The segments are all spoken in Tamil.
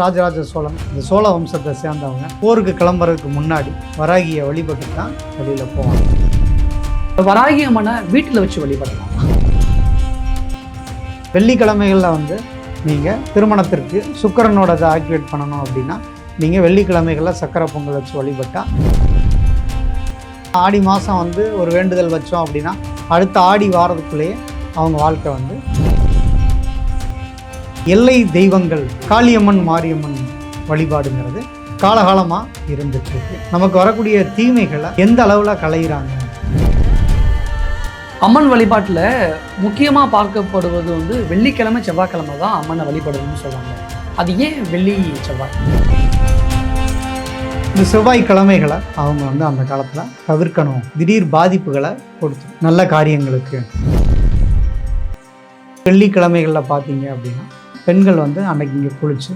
ராஜராஜ சோழன் இந்த சோழ வம்சத்தை சேர்ந்தவங்க போருக்கு கிளம்புறதுக்கு முன்னாடி வராகியை வழிபட்டு தான் வெளியில் போவாங்க. வராகி அம்மனை வீட்டில் வச்சு வழிபடலாம். வெள்ளிக்கிழமைகளில் வந்து நீங்கள் திருமணத்திற்கு சுக்கிரனோட இதை ஆக்டிவேட் பண்ணணும் அப்படின்னா நீங்கள் வெள்ளிக்கிழமைகளில் சக்கரை பொங்கல் வச்சு வழிபட்டால் ஆடி மாதம் வந்து ஒரு வேண்டுதல் வச்சோம் அப்படின்னா அடுத்த ஆடி வாரத்துக்குள்ளேயே அவங்க வாழ்க்கை வந்து எல்லை தெய்வங்கள் காளியம்மன் மாரியம்மன் வழிபாடுங்கிறது காலகாலமாக இருந்துட்டு இருக்கு. நமக்கு வரக்கூடிய தீமைகளை எந்த அளவில் களையிறாங்க? அம்மன் வழிபாட்டில் முக்கியமாக பார்க்கப்படுவது வந்து வெள்ளிக்கிழமை செவ்வாய்க்கிழமை தான் அம்மனை வழிபடணும்னு சொல்கிறாங்க அது ஏன் வெள்ளி செவ்வாய்? இந்த செவ்வாய்க்கிழமைகளை அவங்க வந்து அந்த காலத்தில் தவிர்க்கணும். திடீர் பாதிப்புகளை கொடுத்து நல்ல காரியங்களுக்கு. வெள்ளிக்கிழமைகளில் பார்த்தீங்க அப்படின்னா பெண்கள் வந்து அன்னைக்கு இங்கே குளித்து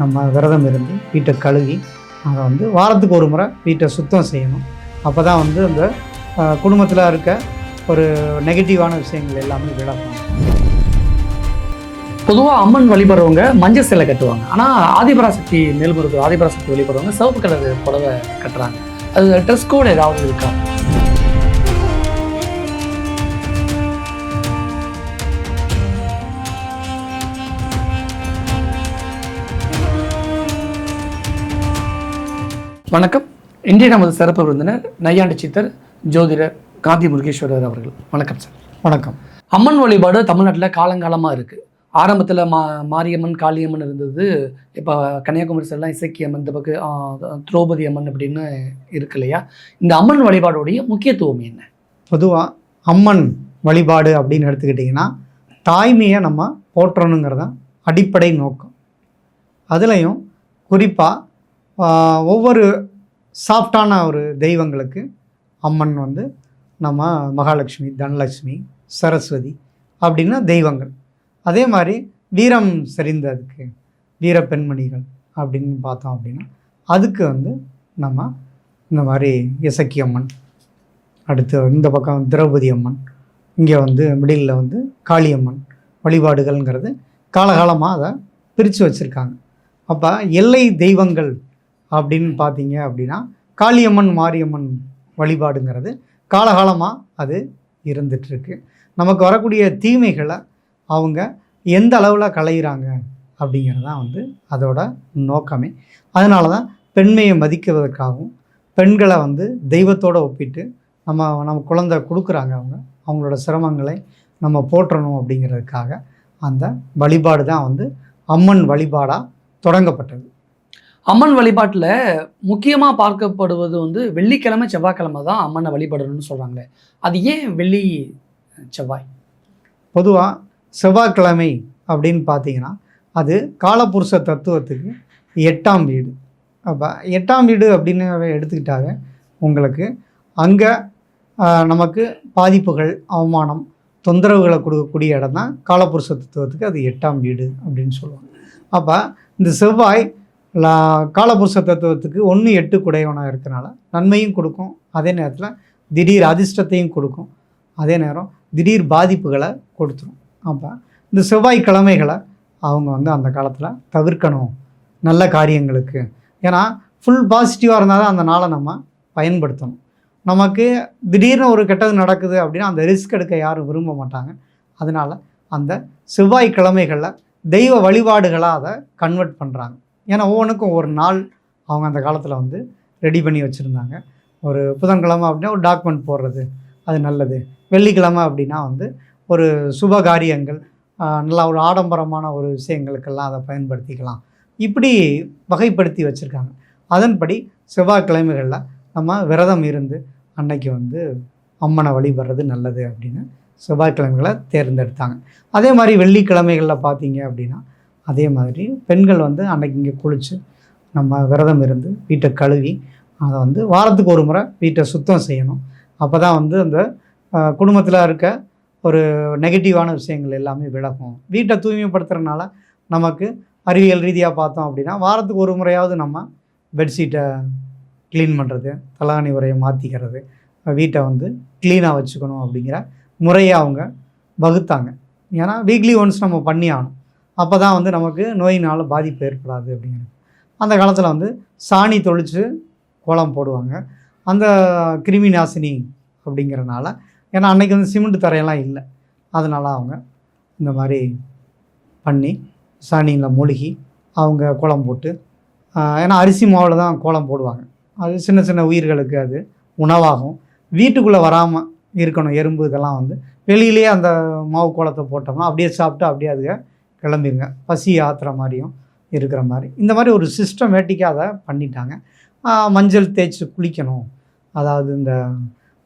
நம்ம விரதம் இருந்து வீட்டை கழுவி அதை வந்து வாரத்துக்கு ஒரு முறை வீட்டை சுத்தம் செய்யணும். அப்போ தான் வந்து அந்த குடும்பத்தில் இருக்க ஒரு நெகட்டிவான விஷயங்கள் எல்லாமே விலகும் பொதுவாக அம்மன் வழிபடுறவங்க மஞ்சள் சிலை கட்டுவாங்க. ஆனால் ஆதிபராசக்தி மேல்மருத்துவ ஆதிபராசக்தி வழிபடுறவங்க சிவப்பு கலர் புடவை கட்டுறாங்க. அது ட்ரெஸ் கோட் ஏதாவது இருக்கா? வணக்கம். இன்றைய நமது சிறப்பு விருந்தினர் நையாண்டி சித்தர் ஜோதிடர் காந்தி முருகேஸ்வரர் அவர்கள். வணக்கம் சார் வணக்கம். அம்மன் வழிபாடு தமிழ்நாட்டில் காலங்காலமாக இருக்குது ஆரம்பத்தில் மா மாரியம்மன் காளியம்மன் இருந்தது. இப்போ கன்னியாகுமரி சைட்லாம் இசக்கியம்மன் இந்த பக்கம் திரௌபதி அம்மன் அப்படின்னு இருக்கு இல்லையா? இந்த அம்மன் வழிபாடுடைய முக்கியத்துவம் என்ன? பொதுவாக அம்மன் வழிபாடு அப்படின்னு எடுத்துக்கிட்டிங்கன்னா தாய்மையை நம்ம போற்றணுங்கிறது தான் அடிப்படை நோக்கம். அதுலேயும் குறிப்பாக ஒவ்வொரு சாஃப்டான ஒரு தெய்வங்களுக்கு அம்மன் வந்து நம்ம மகாலட்சுமி தனலட்சுமி சரஸ்வதி அப்படின்னா தெய்வங்கள். அதே மாதிரி வீரம் செறிந்ததுக்கு வீர பெண்மணிகள் அப்படின்னு பார்த்தோம் அப்படின்னா அதுக்கு வந்து நம்ம இந்த மாதிரி இசக்கி அம்மன் அடுத்து இந்த பக்கம் திரௌபதி அம்மன் இங்கே வந்து மிடிலில் வந்து காளியம்மன் வழிபாடுகள்ங்கிறது காலகாலமாக அதை பிரித்து வச்சுருக்காங்க. அப்போ எல்லை தெய்வங்கள் அப்படின்னு பார்த்தீங்க அப்படின்னா காளியம்மன் மாரியம்மன் வழிபாடுங்கிறது காலகாலமாக அது இருந்துகிட்ருக்கு நமக்கு வரக்கூடிய தீமைகளை அவங்க எந்த அளவில் களையிறாங்க அப்படிங்கிறது தான் வந்து அதோட நோக்கமே. அதனால தான் பெண்மையை மதிக்குவதற்காகவும் பெண்களை வந்து தெய்வத்தோடு ஒப்பிட்டு நம்ம நம்ம குழந்தை கொடுக்குறாங்க அவங்க அவங்களோட சிரமங்களை நம்ம போற்றணும் அப்படிங்கிறதுக்காக அந்த வழிபாடு தான் வந்து அம்மன் வழிபாடாக தொடங்கப்பட்டது. அம்மன் வழிபாட்டில் முக்கியமாக பார்க்கப்படுவது வந்து வெள்ளிக்கிழமை செவ்வாய்க்கிழமை தான் அம்மனை வழிபடணும்னு சொல்கிறாங்களே அது ஏன் வெள்ளி செவ்வாய்? பொதுவாக செவ்வாய்க்கிழமை அப்படின்னு பார்த்தீங்கன்னா அது காலபுருஷ தத்துவத்துக்கு எட்டாம் வீடு. அப்போ எட்டாம் வீடு அப்படின்னு எடுத்துக்கிட்டாவே உங்களுக்கு அங்கே நமக்கு பாதிப்புகள் அவமானம் தொந்தரவுகளை கொடுக்கக்கூடிய இடம் தான் காலபுருஷ தத்துவத்துக்கு அது எட்டாம் வீடு அப்படின்னு சொல்லுவாங்க. அப்போ இந்த செவ்வாய் லா- காலபுருஷ தத்துவத்துக்கு ஒன்று எட்டு குடையவனாக இருக்கனால நன்மையும் கொடுக்கும். அதே நேரத்தில் திடீர் அதிர்ஷ்டத்தையும் கொடுக்கும். அதே நேரம் திடீர் பாதிப்புகளை கொடுத்துரும். அப்போ இந்த செவ்வாய்க்கிழமைகளை அவங்க வந்து அந்த காலத்தில் தவிர்க்கணும். நல்ல காரியங்களுக்கு. ஏன்னா ஃபுல் பாசிட்டிவாக இருந்தால் தான் அந்த நாளை நம்ம பயன்படுத்தணும். நமக்கு திடீர்னு ஒரு கெட்டது நடக்குது அப்படின்னா அந்த ரிஸ்க் எடுக்க யாரும் விரும்ப மாட்டாங்க. அதனால் அந்த செவ்வாய்க்கிழமைகளில் தெய்வ வழிபாடுகளாக அதை கன்வெர்ட் பண்ணுறாங்க ஏன்னா ஒவ்வொன்றுக்கும் ஒரு நாள் அவங்க அந்த காலத்தில் வந்து ரெடி பண்ணி வச்சுருந்தாங்க. ஒரு புதன்கிழமை அப்படின்னா ஒரு டாக்குமெண்ட் போடுறது அது நல்லது. வெள்ளிக்கிழமை அப்படின்னா வந்து ஒரு சுப காரியங்கள் நல்லா ஒரு ஆடம்பரமான ஒரு விஷயங்களுக்கெல்லாம் அதை பயன்படுத்திக்கலாம். இப்படி வகைப்படுத்தி வச்சுருக்காங்க. அதன்படி செவ்வாய்க்கிழமைகளில் நம்ம விரதம் இருந்து அன்னைக்கு வந்து அம்மனை வழிபடுறது நல்லது அப்படின்னு செவ்வாய்க்கிழமைகளை தேர்ந்தெடுத்தாங்க. அதே மாதிரி வெள்ளிக்கிழமைகளில் பார்த்தீங்க அப்படின்னா அதே மாதிரி பெண்கள் வந்து அன்றைக்கி இங்கே குளித்து நம்ம விரதம் இருந்து வீட்டை கழுவி அதை வந்து வாரத்துக்கு ஒரு முறை வீட்டை சுத்தம் செய்யணும். அப்போ தான் வந்து அந்த குடும்பத்தில் இருக்க ஒரு நெகட்டிவான விஷயங்கள் எல்லாமே விலகும். வீட்டை தூய்மைப்படுத்துறதுனால நமக்கு அறிவியல் ரீதியாக பார்த்தோம் அப்படின்னா வாரத்துக்கு ஒரு முறையாவது நம்ம பெட்ஷீட்டை க்ளீன் பண்ணுறது தலாணி உரையை மாற்றிக்கிறது வீட்டை வந்து க்ளீனாக வச்சுக்கணும் அப்படிங்கிற முறையை அவங்க வகுத்தாங்க. ஏன்னா வீக்லி ஒன்ஸ் நம்ம பண்ணி ஆகணும். அப்போ தான் வந்து நமக்கு நோயினால் பாதிப்பு ஏற்படாது அப்படிங்கிறது அந்த காலத்தில் வந்து சாணி தொளித்து கோலம் போடுவாங்க. அந்த கிருமி நாசினி அப்படிங்கிறனால ஏன்னா அன்றைக்கி வந்து சிமெண்ட் தரையெல்லாம் இல்லை. அதனால் அவங்க இந்த மாதிரி பண்ணி சாணியில் மூழ்கி அவங்க கோலம் போட்டு ஏன்னா அரிசி மாவில் தான் கோலம் போடுவாங்க. அது சின்ன சின்ன உயிர்களுக்கு அது உணவாகும். வீட்டுக்குள்ளே வராமல் இருக்கணும் எறும்பு இதெல்லாம் வந்து வெளியிலேயே அந்த மாவு கோலத்தை போட்டோம்னா அப்படியே சாப்பிட்டு அப்படியே அதுக கிளம்பிருங்க. பசி ஆத்துற மாதிரியும் இருக்கிற மாதிரி. இந்த மாதிரி ஒரு சிஸ்டமேட்டிக்காக அதை பண்ணிட்டாங்க. மஞ்சள் தேய்ச்சி குளிக்கணும். அதாவது இந்த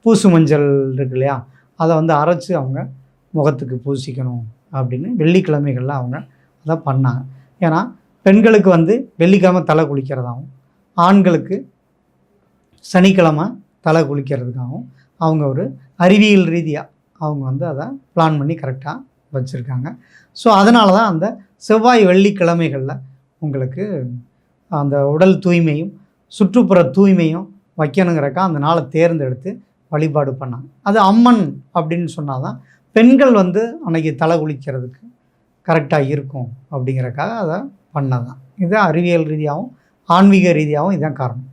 பூசு மஞ்சள் இருக்கு இல்லையா? அதை வந்து அரைச்சி அவங்க முகத்துக்கு பூசிக்கணும் அப்படின்னு வெள்ளிக்கிழமைகளில் அவங்க அதை பண்ணாங்க. ஏன்னா பெண்களுக்கு வந்து வெள்ளிக்கிழமை தலை குளிக்கிறதாகவும் ஆண்களுக்கு சனிக்கிழமை தலை குளிக்கிறதுக்காகவும் அவங்க ஒரு அறிவியல் ரீதியாக அவங்க வந்து அதை பிளான் பண்ணி கரெக்டாக வச்சுருக்காங்க. ஸோ அதனால தான் அந்த செவ்வாய் வெள்ளிக்கிழமைகளில் உங்களுக்கு அந்த உடல் தூய்மையும் சுற்றுப்புற தூய்மையும் வைக்கணுங்கிறக்கா அந்த நாளை தேர்ந்தெடுத்து வழிபாடு பண்ணாங்க. அது அம்மன் அப்படின்னு சொன்னால் தான் பெண்கள் வந்து அன்னைக்கு தலை குளிக்கிறதுக்கு கரெக்டாக இருக்கும் அப்படிங்கிறக்காக அதை பண்ணதான் இது அறிவியல் ரீதியாகவும் ஆன்மீக ரீதியாகவும் இதுதான் காரணம்.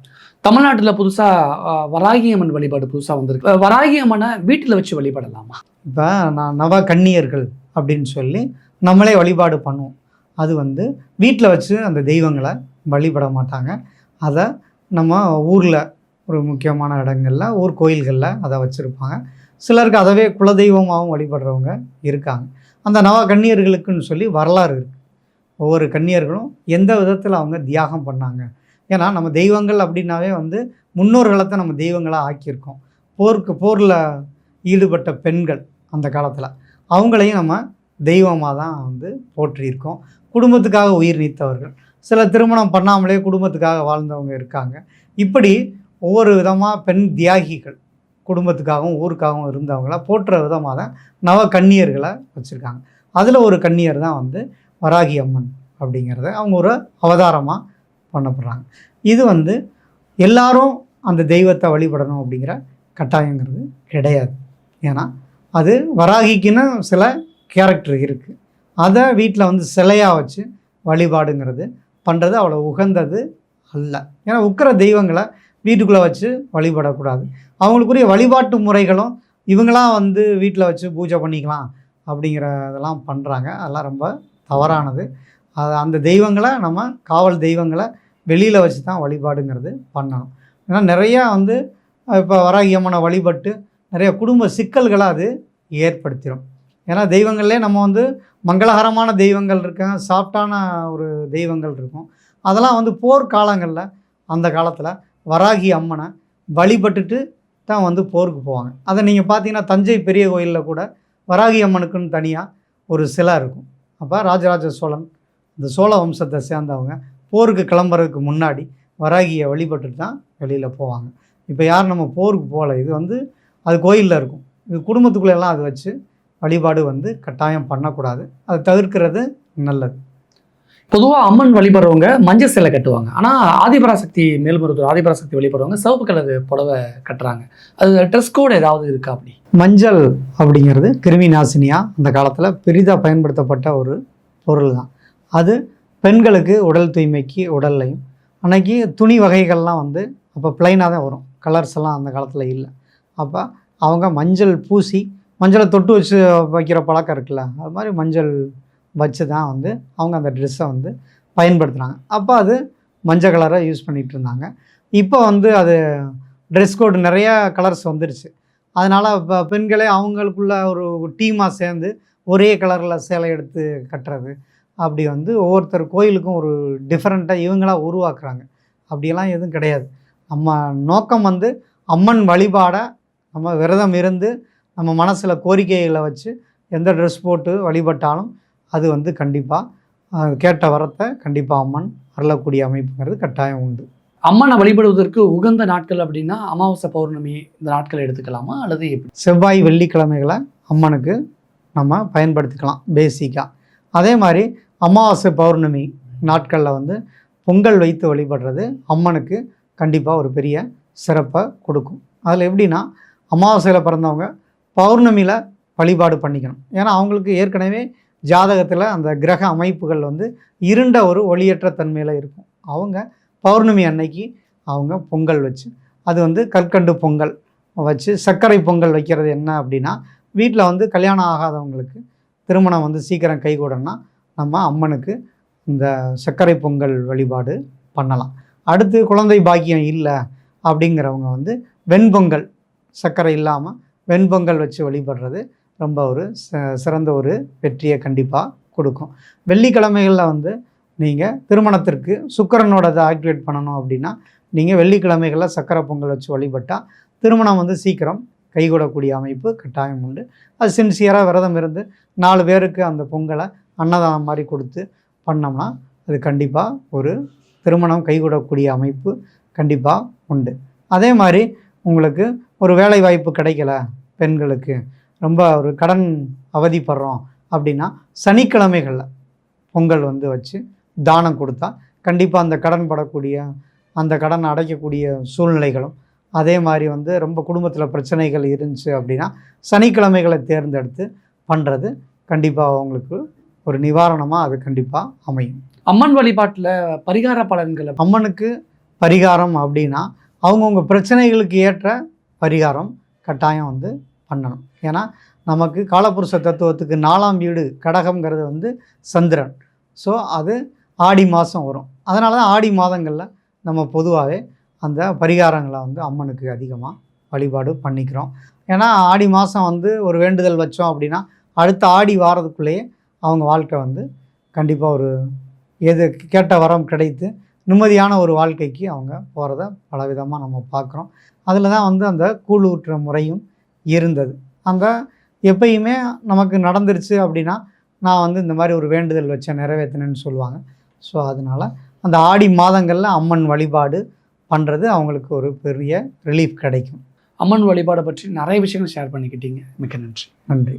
தமிழ்நாட்டில் புதுசாக வராகி அம்மன் வழிபாடு புதுசாக வந்திருக்கு. வராகி அம்மனை வீட்டில் வச்சு வழிபடலாமா? இப்போ நான் நவ கன்னியர்கள் அப்படின்னு சொல்லி நம்மளே வழிபாடு பண்ணுவோம். அது வந்து வீட்டில் வச்சு அந்த தெய்வங்களை வழிபட மாட்டாங்க. அதை நம்ம ஊரில் ஒரு முக்கியமான இடங்களில் ஊர் கோயில்களில் அதை வச்சுருப்பாங்க. சிலருக்கு அதவே குலதெய்வமாகவும் வழிபடுறவங்க இருக்காங்க. அந்த நவ கன்னியர்களுக்குன்னு சொல்லி வரலாறு இருக்குது ஒவ்வொரு கன்னியர்களும் எந்த விதத்தில் அவங்க தியாகம் பண்ணாங்க. ஏன்னா நம்ம தெய்வங்கள் அப்படின்னாவே வந்து முன்னோர்களை தான் நம்ம தெய்வங்களாக ஆக்கியிருக்கோம். போருக்கு போரில் ஈடுபட்ட பெண்கள் அந்த காலத்தில். அவங்களையும் நம்ம தெய்வமாக தான் வந்து போற்றியிருக்கோம். குடும்பத்துக்காக உயிர் நீத்தவர்கள். சில திருமணம் பண்ணாமலே குடும்பத்துக்காக வாழ்ந்தவங்க இருக்காங்க. இப்படி ஒவ்வொரு விதமாக பெண் தியாகிகள் குடும்பத்துக்காகவும் ஊருக்காகவும் இருந்தவங்கள போற்ற விதமாக தான் நவ கன்னியர்களை வச்சுருக்காங்க. அதில் ஒரு கன்னியர் தான் வந்து வராகி அம்மன் அப்படிங்கிறத அவங்க ஒரு அவதாரமாக பண்ணப்படுறாங்க. இது வந்து எல்லாரும் அந்த தெய்வத்தை வழிபடணும் அப்படிங்கிற கட்டாயங்கிறது கிடையாது. ஏன்னா அது வராகிக்குன்னு சில கேரக்டர் இருக்குது அதை வீட்டில் வந்து சிலையாக வச்சு வழிபாடுங்கிறது பண்ணுறது அவ்வளோ உகந்தது அல்ல. ஏன்னா உக்கிற தெய்வங்களை வீட்டுக்குள்ளே வச்சு வழிபடக்கூடாது. அவங்களுக்குரிய வழிபாட்டு முறைகளும் இவங்களாம் வந்து வீட்டில் வச்சு பூஜை பண்ணிக்கலாம் அப்படிங்கிற இதெல்லாம் பண்ணுறாங்க அதெல்லாம் ரொம்ப தவறானது. அது அந்த தெய்வங்களை நம்ம காவல் தெய்வங்களை வெளியில் வச்சு தான் வழிபாடுங்கிறது பண்ணணும். ஏன்னா நிறையா வந்து இப்போ வராகியம்மனை வழிபட்டு நிறைய குடும்ப சிக்கல்களை அது ஏற்படுத்திடும் ஏன்னா தெய்வங்கள்லே நம்ம வந்து மங்களகரமான தெய்வங்கள் இருக்காங்க சாஃப்டான ஒரு தெய்வங்கள் இருக்கும். அதெல்லாம் வந்து போர்க்காலங்களில் அந்த காலத்தில் வராகி அம்மனை வழிபட்டுட்டு தான் வந்து போருக்கு போவாங்க. அதை நீங்கள் பார்த்தீங்கன்னா தஞ்சை பெரிய கோயிலில் கூட வராகி அம்மனுக்குன்னு தனியாக ஒரு சிலை இருக்கும். அப்போ ராஜராஜ சோழன் இந்த சோழ வம்சத்தை சேர்ந்தவங்க போருக்கு கிளம்புறதுக்கு முன்னாடி வராகியை வழிபட்டுட்டு தான் வெளியில் போவாங்க. இப்போ யார் நம்ம போருக்கு போகல. இது வந்து அது கோயிலில் இருக்கும். இது குடும்பத்துக்குள்ள எல்லாம் அது வச்சு வழிபாடு வந்து கட்டாயம் பண்ணக்கூடாது. அதை தவிர்க்கிறது நல்லது. பொதுவாக அம்மன் வழிபடுறவங்க மஞ்சள் சிலை கட்டுவாங்க. ஆனால் ஆதிபராசக்தி மேல்மருத்துவர் ஆதிபராசக்தி வழிபடுறவங்க சிவப்பு கலர் புடவை கட்டுறாங்க. அது ட்ரெஸ் கோட் ஏதாவது இருக்கா அப்படி? மஞ்சள் அப்படிங்கிறது கிருமி நாசினியாக அந்த காலத்தில் பெரிதாக பயன்படுத்தப்பட்ட ஒரு பொருள் தான். அது பெண்களுக்கு உடல் தூய்மைக்கு உடல்லையும். அன்னைக்கு துணி வகைகள்லாம் வந்து அப்போ ப்ளைனாக தான் வரும். கலர்ஸ் எல்லாம் அந்த காலத்தில் இல்லை. அப்போ அவங்க மஞ்சள் பூசி மஞ்சளை தொட்டு வச்சு வைக்கிற பழக்கம் இருக்குல்ல அது மாதிரி மஞ்சள் வச்சு தான் வந்து அவங்க அந்த ட்ரெஸ்ஸை வந்து பயன்படுத்துனாங்க. அப்போ அது மஞ்சள் கலரை யூஸ் பண்ணிகிட்டு இருந்தாங்க. இப்போ வந்து அது ட்ரெஸ் கோடு நிறையா கலர்ஸ் வந்துருச்சு. அதனால் இப்போ பெண்களே அவங்களுக்குள்ள ஒரு டீமாக சேர்ந்து ஒரே கலரில் சேலை எடுத்து கட்டுறது. அப்படி வந்து ஒவ்வொருத்தர் கோயிலுக்கும் ஒரு டிஃப்ரெண்ட்டாக இவங்களாக உருவாக்குறாங்க. அப்படியெல்லாம் எதுவும் கிடையாது. நம்ம நோக்கம் வந்து அம்மன் வழிபாடை நம்ம விரதம் இருந்து நம்ம மனசில் கோரிக்கைகளை வச்சு எந்த ட்ரெஸ் போட்டு வழிபட்டாலும் அது வந்து கண்டிப்பாக கேட்ட வரத்தை கண்டிப்பாக அம்மன் அருளக்கூடிய அமைப்புங்கிறது கட்டாயம் உண்டு. அம்மனை வழிபடுவதற்கு உகந்த நாட்கள் அப்படின்னா அமாவாசை பௌர்ணமி இந்த நாட்களை எடுத்துக்கலாமா அல்லது எப்படி? செவ்வாய் வெள்ளிக்கிழமைகளை அம்மனுக்கு நம்ம பயன்படுத்திக்கலாம் பேசிக்காக அதே மாதிரி அமாவாசை பௌர்ணமி நாட்களில் வந்து பொங்கல் வைத்து வழிபடுறது அம்மனுக்கு கண்டிப்பாக ஒரு பெரிய சிறப்பை கொடுக்கும். அதில் எப்படின்னா அமாவாசையில் பிறந்தவங்க பௌர்ணமியில் வழிபாடு பண்ணிக்கணும். ஏன்னா அவங்களுக்கு ஏற்கனவே ஜாதகத்தில் அந்த கிரக அமைப்புகள் வந்து இருண்ட ஒரு ஒளியற்ற தன்மையில் இருக்கும். அவங்க பௌர்ணமி அன்னைக்கு அவங்க பொங்கல் வச்சு அது வந்து கற்கண்டு பொங்கல் வச்சு சர்க்கரை பொங்கல் வைக்கிறது என்ன அப்படின்னா வீட்டில் வந்து கல்யாணம் ஆகாதவங்களுக்கு திருமணம் வந்து சீக்கிரம் கைகூடனா நம்ம அம்மனுக்கு இந்த சர்க்கரை பொங்கல் வழிபாடு பண்ணலாம். அடுத்து குழந்தை பாக்கியம் இல்லை அப்படிங்கிறவங்க வந்து வெண்பொங்கல் சர்க்கரை இல்லாமல் வெண்பொங்கல் வச்சு வழிபடுறது ரொம்ப ஒரு ச- சிறந்த ஒரு வெற்றியை கண்டிப்பாக கொடுக்கும். வெள்ளிக்கிழமைகளில் வந்து நீங்கள் திருமணத்திற்கு சுக்கிரனோட இதை ஆக்டிவேட் பண்ணணும் அப்படின்னா நீங்கள் வெள்ளிக்கிழமைகளில் சக்கரை பொங்கல் வச்சு வழிபட்டால் திருமணம் வந்து சீக்கிரம் கைகூடக்கூடிய அமைப்பு கட்டாயம் உண்டு. அது சின்சியராக விரதம் இருந்து நாலு பேருக்கு அந்த பொங்கலை அன்னதானம் மாதிரி கொடுத்து பண்ணோம்னா அது கண்டிப்பாக ஒரு திருமணம் கைகூடக்கூடிய அமைப்பு கண்டிப்பாக உண்டு. அதே மாதிரி உங்களுக்கு ஒரு வேலை வாய்ப்பு கிடைக்கல பெண்களுக்கு. ரொம்ப ஒரு கடன் அவதிப்படுறோம் அப்படின்னா சனிக்கிழமைகளில் பொங்கல் வந்து வச்சு தானம் கொடுத்தா கண்டிப்பாக அந்த கடன் படக்கூடிய அந்த கடன் அடைக்கக்கூடிய சூழ்நிலைகளும் அதே மாதிரி வந்து ரொம்ப குடும்பத்தில் பிரச்சனைகள் இருந்துச்சு அப்படின்னா சனிக்கிழமைகளை தேர்ந்தெடுத்து பண்ணுறது கண்டிப்பாக அவங்களுக்கு ஒரு நிவாரணமாக அது கண்டிப்பாக அமையும். அம்மன் வழிபாட்டில் பரிகார பலன்களை அம்மனுக்கு பரிகாரம் அப்படின்னா அவங்கவுங்க பிரச்சனைகளுக்கு ஏற்ற பரிகாரம் கட்டாயம் வந்து பண்ணணும். ஏன்னா நமக்கு காலப்புருஷ தத்துவத்துக்கு நாலாம் வீடு கடகம்ங்கிறது வந்து சந்திரன். ஸோ அது ஆடி மாதம் வரும். அதனால தான் ஆடி மாதங்களில் நம்ம பொதுவாகவே அந்த பரிகாரங்களை வந்து அம்மனுக்கு அதிகமாக வழிபாடு பண்ணிக்கிறோம். ஏன்னா ஆடி மாதம் வந்து ஒரு வேண்டுதல் வச்சோம் அப்படின்னா அடுத்த ஆடி வாரத்துக்குள்ளேயே அவங்க வாழ்க்கை வந்து கண்டிப்பாக ஒரு எது கேட்ட வரம் கிடைத்து நிம்மதியான ஒரு வாழ்க்கைக்கு அவங்க போகிறத பலவிதமாக நம்ம பார்க்குறோம் அதில் தான் வந்து அந்த கூழ் ஊற்றுற முறையும் இருந்தது. அந்த எப்பயுமே நமக்கு நடந்துருச்சு அப்படின்னா நான் வந்து இந்த மாதிரி ஒரு வேண்டுதல் வச்சேன் நிறைவேற்றினேன்னு சொல்லுவாங்க. ஸோ அதனால் அந்த ஆடி மாதங்களில் அம்மன் வழிபாடு பண்ணுறது அவங்களுக்கு ஒரு பெரிய ரிலீஃப் கிடைக்கும். அம்மன் வழிபாடை பற்றி நிறைய விஷயங்கள் ஷேர் பண்ணிக்கிட்டீங்க. மிக்க நன்றி. நன்றி.